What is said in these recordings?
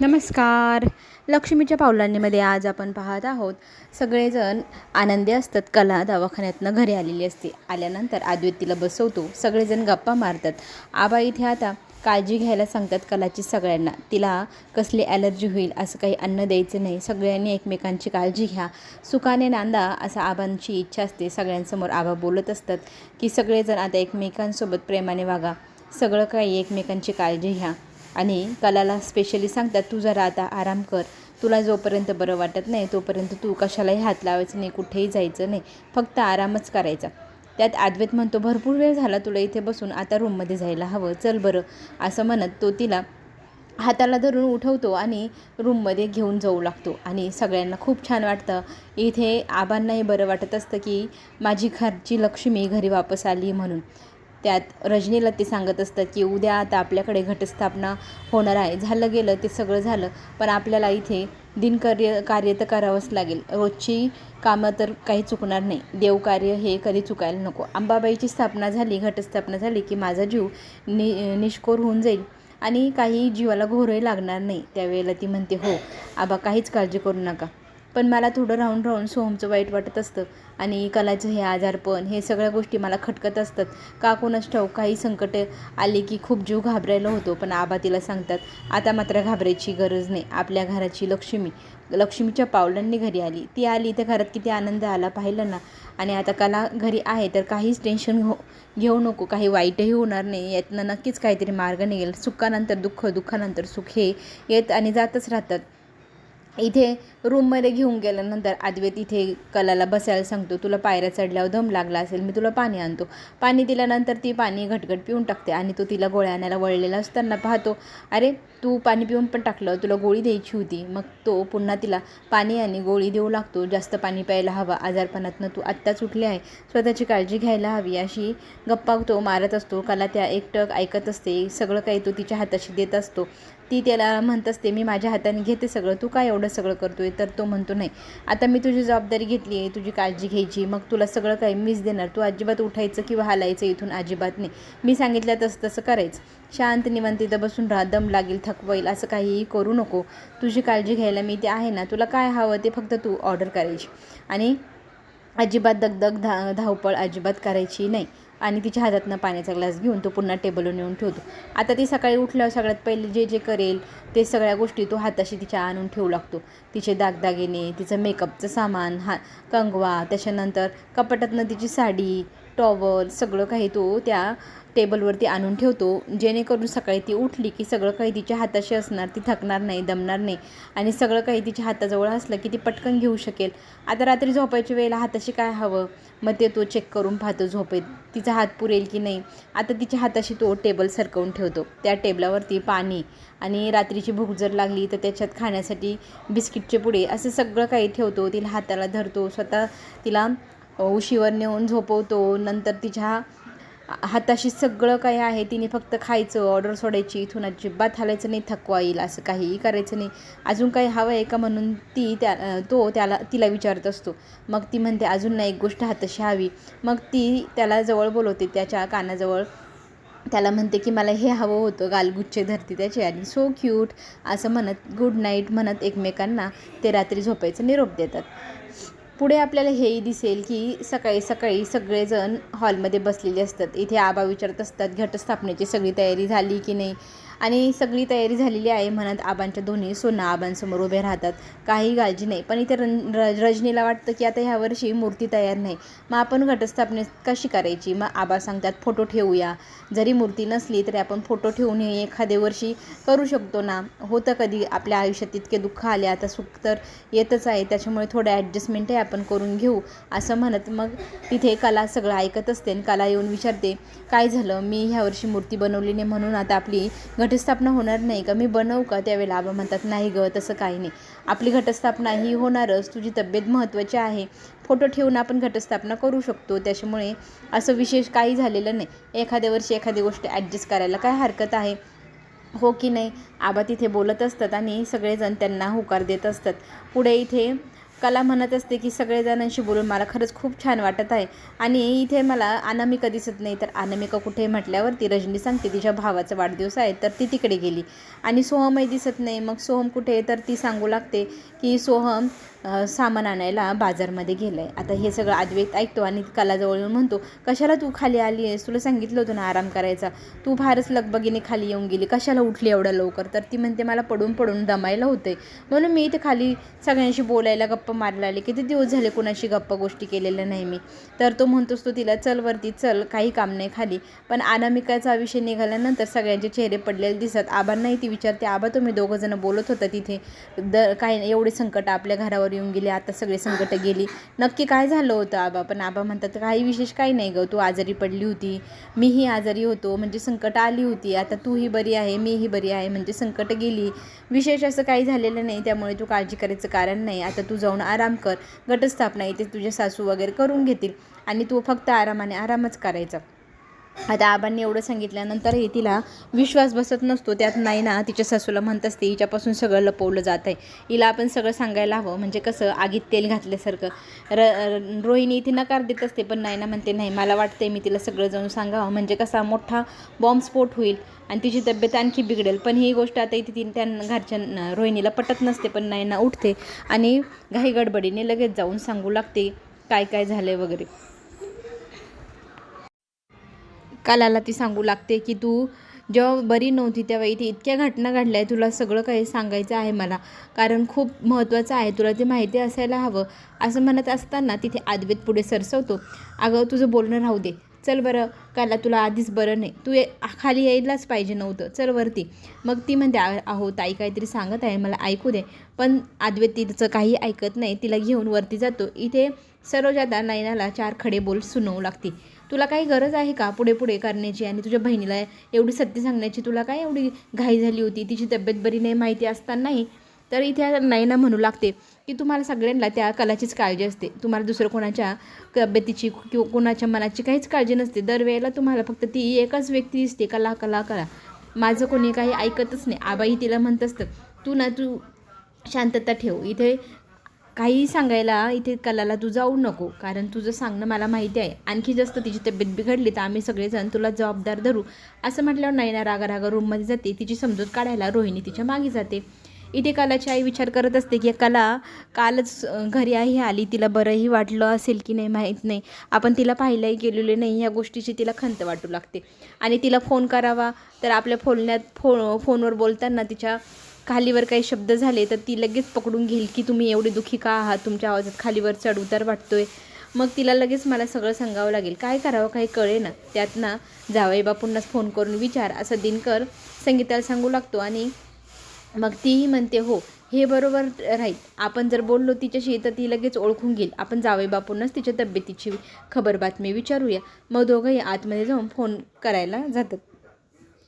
नमस्कार. लक्ष्मीच्या पावलांनीमध्ये आज आपण पाहत आहोत सगळेजण आनंदी असतात. कला दवाखान्यातनं घरी आलेली असते. आल्यानंतर आद्वैत तिला बसवतो. सगळेजण गप्पा मारतात. आबा इथे आता काळजी घ्यायला सांगतात कलाची सगळ्यांना. तिला कसली ॲलर्जी होईल असं काही अन्न द्यायचं नाही. सगळ्यांनी एकमेकांची काळजी घ्या. सुखाने नांदा असं आबांची इच्छा असते. सगळ्यांसमोर आबा बोलत असतात की सगळेजण आता एकमेकांसोबत प्रेमाने वागा. सगळं काही एकमेकांची काळजी घ्या. आणि कलाला स्पेशली सांगतात तू जरा आता आराम कर. तुला जोपर्यंत बरं वाटत नाही तोपर्यंत तू कशालाही हात लावायचं नाही कुठेही जायचं नाही. फक्त आरामच करायचा. त्यात आद्वेत म्हणतो भरपूर वेळ झाला तुला इथे बसून आता रूममध्ये जायला हवं. चल बरं. असं म्हणत तो तिला हाताला धरून उठवतो आणि रूममध्ये घेऊन जाऊ लागतो. आणि सगळ्यांना खूप छान वाटतं. इथे आबांनाही बरं वाटत असतं की माझी घरची लक्ष्मी घरी वापस आली म्हणून. त्यात रजनीला ते सांगत असतात की उद्या आता आपल्याकडे घटस्थापना होणार आहे. झालं गेलं ते सगळं झालं पण आपल्याला इथे दिनकार्य कार्य तर करावंच लागेल. रोजची कामं तर काही चुकणार नाही. देवकार्य हे कधी चुकायला नको. अंबाबाईची स्थापना झाली घटस्थापना झाली की माझा जीव नि निष्कोर होऊन जाईल आणि काही जीवाला घोरही लागणार नाही. त्यावेळेला ती म्हणते हो आबा काहीच काळजी करू नका. पण मला थोडं राहून राहून सोहमचं वाईट वाटत असतं. आणि कलाचं हे आजारपण हे सगळ्या गोष्टी मला खटकत असतात. का कोणाच ठाऊक काही संकट आले की खूप जीव घाबरायला होतो पण आबा तिला सांगतात आता मात्र घाबरायची गरज नाही. आपल्या घराची लक्ष्मी लक्ष्मीच्या पावलांनी घरी आली. ती आली तर घरात किती आनंद आला पाहिलं ना. आणि आता कला घरी आहे तर काहीच टेन्शन हो घेऊ नको. काही वाईटही होणार नाही. यातनं नक्कीच काहीतरी मार्ग निघेल. सुखानंतर दुःख दुःखानंतर सुख हे येत आणि जातच राहतात. इथे रूममध्ये घेऊन गेल्यानंतर आद्वैत इथे कलाला बसायला सांगतो तुला पायऱ्या चढल्यावर दम लागला असेल मी तुला पाणी आणतो. पाणी दिल्यानंतर ती पाणी घटघट पिऊन टाकते आणि तो तिला गोळ्या आणायला वळलेला असताना पाहतो अरे तू पाणी पिऊन पण टाकलं तुला गोळी द्यायची होती. मग तो पुन्हा तिला पाणी आणि गोळी देऊ लागतो जास्त पाणी प्यायला हवं आजारपणातनं तू आत्ताच उठले आहे स्वतःची काळजी घ्यायला हवी. अशी गप्पा तो मारत असतो कला त्या एकटक ऐकत असते सगळं काही तो तिच्या हाताशी देत असतो. ती त्याला म्हणत असते मी माझ्या हाताने घेते सगळं तू काय एवढं सगळं करतो आहे तर तो म्हणतो नाही आता मी तुझी जबाबदारी घेतली आहे तुझी काळजी घ्यायची मग तुला सगळं काही मीच देणार. तू अजिबात उठायचं किंवा हालायचं इथून अजिबात नाही. मी सांगितलं तसं तसं करायचं. शांत निवांत इथं बसून राहा दम लागेल थकवाईल असं काहीही करू नको. तुझी काळजी घ्यायला मी ते आहे ना तुला काय हवं ते फक्त तू ऑर्डर करायची. आणि अजिबात दगदग धा धावपळ अजिबात करायची नाही. आणि तिच्या हातातनं पाण्याचा ग्लास घेऊन तो पुन्हा टेबलवर नेऊन ठेवतो. आता ती सकाळी उठल्यावर सगळ्यात पहिले जे जे करेल ते सगळ्या गोष्टी तो हाताशी तिच्या आणून ठेवू लागतो. तिचे दागदागिने तिचं मेकअपचं सामान हा कंगवा त्याच्यानंतर कपाटातनं तिची साडी टॉवल सगळं काही तो त्या टेबलवरती आणून ठेवतो. जेणेकरून सकाळी ती उठली की सगळं काही तिच्या हाताशी असणार ती थकणार नाही दमणार नाही. आणि सगळं काही तिच्या हाताजवळ असलं की ती पटकन घेऊ शकेल. आता रात्री झोपायच्या वेळेला हाताशी काय हवं? मग ते तो चेक करून पाहतो झोपेत. तिचा हात पुरेल की नाही? आता तिच्या हाताशी तो टेबल सरकवून ठेवतो. त्या टेबलावरती पाणी आणि रात्रीची भूक जर लागली तर त्याच्यात खाण्यासाठी बिस्किटचे पुडे असं सगळं काही ठेवतो. तिला हाताला धरतो. स्वतः तिला उशीवर नेऊन झोपवतो. नंतर तिच्या हाताशी सगळं काही आहे तिने फक्त खायचं ऑर्डर सोडायची इथून अजिबात हालायचं नाही थकवा येईल असं काहीही करायचं नाही. अजून काही हवं आहे का म्हणून ती त्या तो त्याला तिला विचारत असतो. मग ती म्हणते अजून ना एक गोष्ट हाताशी हवी. मग ती त्याला जवळ बोलवते त्याच्या कानाजवळ. त्याला म्हणते की मला हे हवं होतं गालगुच्चे धरते त्याचे आणि सो क्यूट असं म्हणत गुड नाईट म्हणत एकमेकांना ते रात्री झोपायचं निरोप देतात. पुढे आपल्याला हेही दिसेल की सकाळी सकाळी सगळेजण हॉलमध्ये बसलेले असतात. इथे आबा विचारत असतात घटस्थापनेची सगळी तयारी झाली की नाही? आणि सगळी तयारी झालेली आहे म्हणत आबांच्या दोन्ही सोना आबांसमोर उभे राहतात. काही काळजी नाही. पण इथे रन र रजनीला वाटतं की आता ह्या वर्षी मूर्ती तयार नाही. मग आपण घटस्थापने कशी करायची? मग आबा सांगतात फोटो ठेवूया. जरी मूर्ती नसली तरी आपण फोटो ठेवून हे एखाद्या वर्षी करू शकतो ना? होतं कधी. आपल्या आयुष्यात इतके दुःख आले आता सुख तर येतच आहे. त्याच्यामुळे थोडं ॲडजस्टमेंटही आपण करून घेऊ असं म्हणत मग तिथे कला सगळं ऐकत असते आणि कला येऊन विचारते काय झालं? मी ह्या वर्षी मूर्ती बनवली नाही म्हणून आता आपली घट घटस्थापना होणार नाही का? मी बनवू का त्यावेळेला? आबा म्हणतात नाही गं तसं काही नाही. आपली घटस्थापना ही होणारच. तुझी तब्येत महत्त्वाची आहे. फोटो ठेवून आपण घटस्थापना करू शकतो. त्याच्यामुळे असं विशेष काही झालेलं नाही. एखाद्या वर्षी एखादी गोष्ट ॲडजस्ट करायला काय हरकत आहे? हो की नाही? आबा तिथे बोलत असतात आणि सगळेजण त्यांना होकार देत असतात. पुढे इथे कला म्हणत असते की सगळेजणांशी बोलून मला खरंच खूप छान वाटत आहे. आणि इथे मला अनामिका दिसत नाही तर अनामिका कुठे म्हटल्यावर ती रजनी सांगते तिच्या भावाचा वाढदिवस आहे तर ती तिकडे गेली. आणि सोहमही दिसत नाही. मग सोहम कुठे तर ती सांगू लागते की सोहम सामान आणायला बाजारमध्ये गेलं आहे आता हे सगळं अद्वैत ऐकतो आणि कलाजवळ येऊन म्हणतो कशाला तू खाली आली आहेस? तुला सांगितलं होतं ना आराम करायचा. तू फारच लगबगीने खाली येऊन गेली. कशाला उठली एवढ्या लवकर? तर ती म्हणते मला पडून पडून दमायला होते म्हणून मी इथे खाली सगळ्यांशी बोलायला गप्पा मारायला आले किती दिवस झाले कुणाशी गप्पा गोष्टी केलेल्या नाही मी? तर तो म्हणतोस तो तिला चल वरती चल. काही काम नाही खाली. पण अनामिकाचा विषय निघाल्यानंतर सगळ्यांचे चेहरे पडलेले दिसत आबांनाही ती विचारते आबा तुम्ही दोघंजणं बोलत होता तिथे? द काय एवढे संकट आपल्या घरावर येऊन गेले आता सगळे संकट गेली. नक्की काय झालं होतं आबा? पण आबा म्हणतात काही विशेष काही नाही गं तू आजारी पडली होती. मीही आजारी होतो. म्हणजे संकट आली होती. आता तूही बरी आहे मीही बरी आहे. म्हणजे संकट गेली. विशेष असं काही झालेलं नाही. त्यामुळे तू काळजी करायचं कारण नाही. आता तू जाऊन आराम कर. घटस्थापना इथे तुझे सासू वगैरे करून घेतील. आणि तू फक्त आरामाने आरामच करायचा. आता आबांनी एवढं सांगितल्यानंतरही तिला विश्वास बसत नसतो. त्यात नाही ना तिच्या सासूला म्हणत असते हिच्यापासून सगळं लपवलं जात आहे हिला आपण सगळं सांगायला हवं. म्हणजे कसं आगीत तेल घातल्यासारखं. र रोहिणी इथे नकार देत असते पण नाही ना म्हणते नाही मला वाटते मी तिला सगळं जाऊन सांगावं. म्हणजे कसा मोठा बॉम्बस्फोट होईल आणि तिची तब्येत आणखी बिघडेल. पण ही गोष्ट आता इथे ती त्या घरच्या रोहिणीला पटत नसते पण नाही ना उठते आणि घाई गडबडीने लगेच जाऊन सांगू लागते काय काय झालं वगैरे. कालाला ती सांगू लागते की तू जेव्हा बरी नव्हती तेव्हा ती इतक्या घटना घडल्या आहे तुला सगळं काही सांगायचं आहे मला. कारण खूप महत्त्वाचं आहे तुला ते माहिती असायला हवं. असं म्हणत असताना तिथे आदवेत पुढे सरसवतो. अगं तुझं बोलणं राहू दे. चल बरं काला तुला आधीच बरं नाही. तू ये खाली यायलाच पाहिजे नव्हतं. चल वरती. मग ती म्हणते आहो ताई काहीतरी सांगत आहे मला ऐकू दे. पण आद्वेती तिचं काही ऐकत नाही. तिला घेऊन वरती जातो. इथे सरोजादा नयनाला चार खडे बोल सुनवू लागते. तुला काही गरज आहे का पुढे पुढे करण्याची आणि तुझ्या बहिणीला एवढी सत्य सांगण्याची? तुला काय एवढी घाई झाली होती? तिची तब्येत बरी नाही माहिती असतानाही तर इथे नयना म्हणू लागते की तुम्हाला सगळ्यांना त्या कलाचीच काळजी असते. तुम्हाला दुसरं कोणाच्या तब्येतीची किंवा कोणाच्या मनाची काहीच काळजी नसते. दरवेळेला तुम्हाला फक्त ती एकच व्यक्ती दिसते. कला कला कला. माझं कोणी काही ऐकतच नाही. आबाई तिला म्हणत असतं तू ना तू शांतता ठेव. इथे काही सांगायला इथे कलाला तू जाऊ नको. कारण तुझं सांगणं मला माहिती आहे. आणखी जास्त तिची तब्येत बिघडली तर आम्ही सगळेजण तुला जबाबदार धरू. असं म्हटल्यावर नयना रागा रागा रूममध्ये जाते. तिची समजूत काढायला रोहिणी तिच्यामागे जाते. इथे कलाची आई विचार करत असते की कला कालच घरी आई आली. तिला बरंही वाटलं असेल की नाही माहीत नाही. आपण तिला पाहिलंही गेलेले नाही. या गोष्टीची तिला खंत वाटू लागते. आणि तिला फोन करावा. तर आपल्या फोलण्यात फो फोनवर बोलताना तिच्या खालीवर काही शब्द झाले तर ती लगेच पकडून घेईल की तुम्ही एवढे दुःखी का आहात? तुमच्या आवाजात खालीवर चढ उतार वाटतोय. मग तिला लगेच मला सगळं सांगावं लागेल. काय करावं? काही कळे ना. त्यात ना जावई बापूंनाच फोन करून विचार. असं दिनकर संगीताला सांगू लागतो आणि मग तीही म्हणते हो हे बरोबर राहील. आपण जर बोललो तिच्याशी तर ती लगेच ओळखून घेईल. आपण जावई बापूंनाच तिच्या तब्येतीची खबर बातमी विचारूया. मग दोघंही आतमध्ये जाऊन फोन करायला जातात.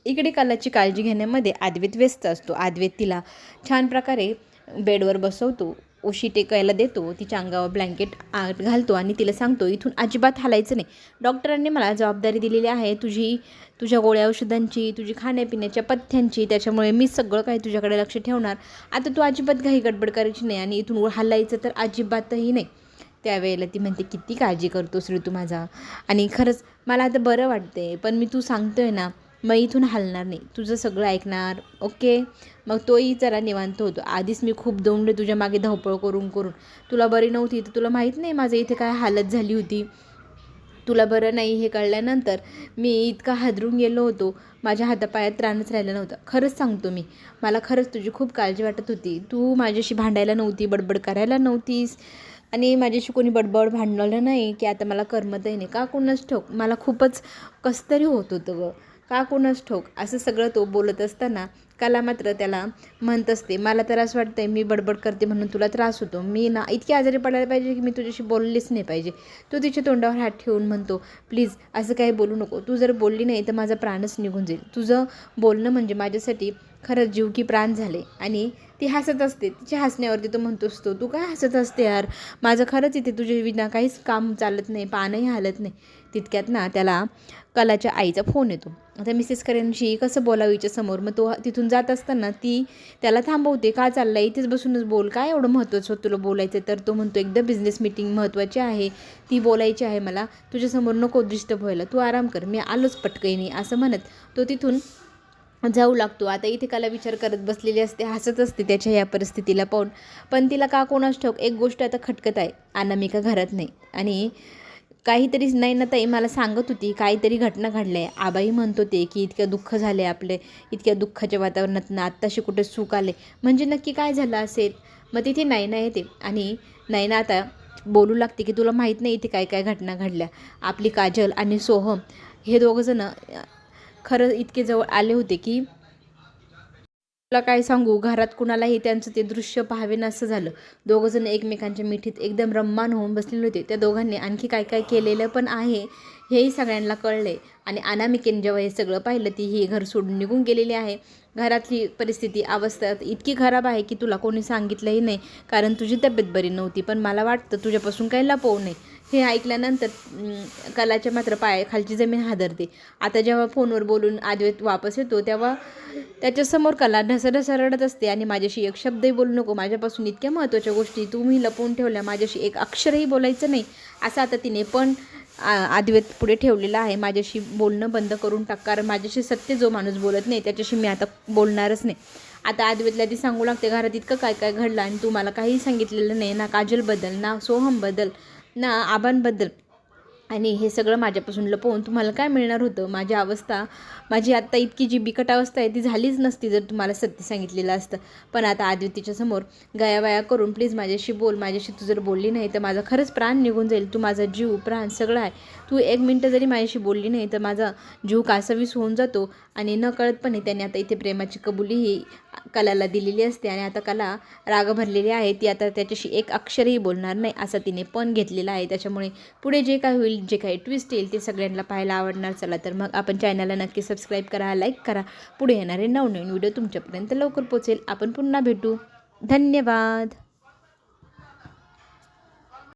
इकडे कलाची काळजी घेण्यामध्ये आद्वेत व्यस्त असतो. आद्वेत तिला छान प्रकारे बेडवर बसवतो. उशी टेकायला देतो तिच्या अंगावर ब्लँकेट आत घालतो आणि तिला सांगतो इथून अजिबात हालायचं नाही. डॉक्टरांनी मला जबाबदारी दिलेली आहे. तुझी तुझ्या गोळ्या औषधांची तुझी खाण्यापिण्याच्या पथ्यांची त्याच्यामुळे मी सगळं काही तुझ्याकडे लक्ष ठेवणार. आता तू अजिबात घाई गडबड करायची नाही आणि इथून हलायचं तर अजिबातही नाही. त्यावेळेला ती म्हणते किती काळजी करतोस रे तू माझा. आणि खरंच मला आता बरं वाटते पण मी तू सांगतोय ना मग इथून हलणार नाही. तुझं सगळं ऐकणार. ओके? मग तोही जरा निवांत होतो. आधीच मी खूप दौंडले तुझ्या मागे धावपळ करून करून. तुला बरी नव्हती तर तुला माहीत नाही माझं इथे काय हालत झाली होती. तुला बरं नाही हे कळल्यानंतर मी इतका हादरून गेलो होतो. माझ्या हातापायात त्राणच राहिलं नव्हतं. खरंच सांगतो मी. मला खरंच तुझी खूप काळजी वाटत होती. तू माझ्याशी भांडायला नव्हती बडबड करायला नव्हतीस. आणि माझ्याशी कोणी बडबड भांडवलं नाही की आता मला करमतही नाही. का कोणच ठोक? मला खूपच कसं तरी होत होतं गं. का कोणच ठोक? असं सगळं तो बोलत असताना कला मात्र त्याला म्हणत असते मला तर असं वाटतंय मी बडबड करते म्हणून तुला त्रास होतो. मी ना इतकी आजारी पडायला पाहिजे की मी तुझ्याशी बोललीच नाही पाहिजे. तो तिच्या तोंडावर हात ठेवून म्हणतो प्लीज असं काही बोलू नको. तू जर बोलली नाही तर माझा प्राणच निघून जाईल. तुझं बोलणं म्हणजे माझ्यासाठी खरंच जीव की प्राण झाले. आणि ती हसत असते. तिच्या हसण्यावरती तो म्हणतो असतो तू काय हसत असते यार? माझं खरंच इथे तुझ्या विना काहीच काम चालत नाही पानही हलत नाही. तितक्यात ना त्याला कलाच्या आईचा फोन येतो. आता मिसेस करेनशी कसं बोलावीच्या समोर? मग तो तिथून जात असताना ती त्याला थांबवते का चाललं इथेच बसूनच बोल. काय एवढं महत्त्वाचं तुला बोलायचं? तर तो म्हणतो एकदा बिझनेस मीटिंग महत्त्वाची आहे. ती बोलायची आहे मला. तुझ्यासमोर नको डिस्टर्ब व्हायला. तू आराम कर. मी आलोच पटकईने असं म्हणत तो तिथून जाऊ लागतो. आता इथे काला विचार करत बसलेली असते हसत असते त्याच्या या परिस्थितीला पाहून. पण तिला का कोणास ठाऊक? एक गोष्ट आता खटकत आहे. अनामिका घरात नाही. आणि काहीतरी नाही ना ताई मला सांगत होती काहीतरी घटना घडल्या. आहे आबाई म्हणत होते की इतक्या दुःख झाले आपले इतक्या दुःखाच्या वातावरणातनं आत्ताशी कुठे सुख आले. म्हणजे नक्की काय झालं असेल? मग तिथे नाही ना येते आणि नाही ना आता बोलू लागते की तुला माहीत नाही इथे काय काय घटना घडल्या. आपली काजल आणि सोहम हे दोघंजणं खरं इतके जवळ आले होते की तुला काय सांगू? घरात कुणालाही त्यांचं ते दृश्य पाहावे नसं झालं. दोघंजण एकमेकांच्या मिठीत एकदम रम्मान होऊन बसलेले होते. त्या दोघांनी आणखी काय काय केलेलं पण आहे हेही सगळ्यांना कळले आणि अनामिकेने जेव्हा हे सगळं पाहिलं ती ही घर सोडून निघून गेलेली आहे. घरातली परिस्थिती अवस्था इतकी खराब आहे की तुला कोणी सांगितलंही नाही कारण तुझी तब्येत बरी नव्हती. पण मला वाटतं तुझ्यापासून काही लपवू नये. हे ऐकल्यानंतर कलाच्या मात्र पायाखालची जमीन हादरते. आता जेव्हा फोनवर बोलून आद्वैत वापस येतो तेव्हा त्याच्यासमोर कला ढसढसा रडत असते आणि माझ्याशी एक शब्दही बोलू नको. माझ्यापासून इतक्या महत्त्वाच्या गोष्टी तुम्ही लपवून ठेवल्या. माझ्याशी एक अक्षरही बोलायचं नाही असं आता तिने पण आ- पुढे ठेवलेला आहे. माझ्याशी बोलणं बंद करून टाक कारण माझ्याशी सत्य जो माणूस बोलत नाही त्याच्याशी मी आता बोलणारच नाही. आता आद्वेतला ती सांगू लागते घरात इतकं काय काय घडलं आणि तू मला काही सांगितलेलं नाही. ना काजलबद्दल ना सोहमबद्दल ना आबांबद्दल. आणि हे सगळं माझ्यापासून लपवून तुम्हाला काय मिळणार होतं? माझी अवस्था माझी आत्ता इतकी जी बिकट अवस्था आहे ती झालीच नसती जर तुम्हाला सत्य सांगितलेलं असतं. पण आता आदितीच्या समोर गयावया करून प्लीज माझ्याशी बोल. माझ्याशी तू जर बोलली नाही तर माझा खरंच प्राण निघून जाईल. तू माझा जीव प्राण सगळं आहे. तू एक मिनटं जरी माझ्याशी बोलली नाही तर माझा जीव कासावीस होऊन जातो. आणि नकळतपणे त्यांनी त्याने आता इथे प्रेमाची कबुली ही कलाला दिलेली असते आणि आता कला राग भरलेली आहे ती आता त्याच्याशी एक अक्षरही बोलणार नाही असा तिने पण घेतलेला आहे. त्याच्यामुळे पुढे जे काय होईल जे काही ट्विस्ट येईल ते सगळ्यांना पाहायला आवडणार. चला तर मग आपण चॅनलला नक्की सबस्क्राईब करा लाईक करा. पुढे येणारे नवनवीन व्हिडिओ तुमच्यापर्यंत लवकर पोचेल आपण पुन्हा भेटू. धन्यवाद.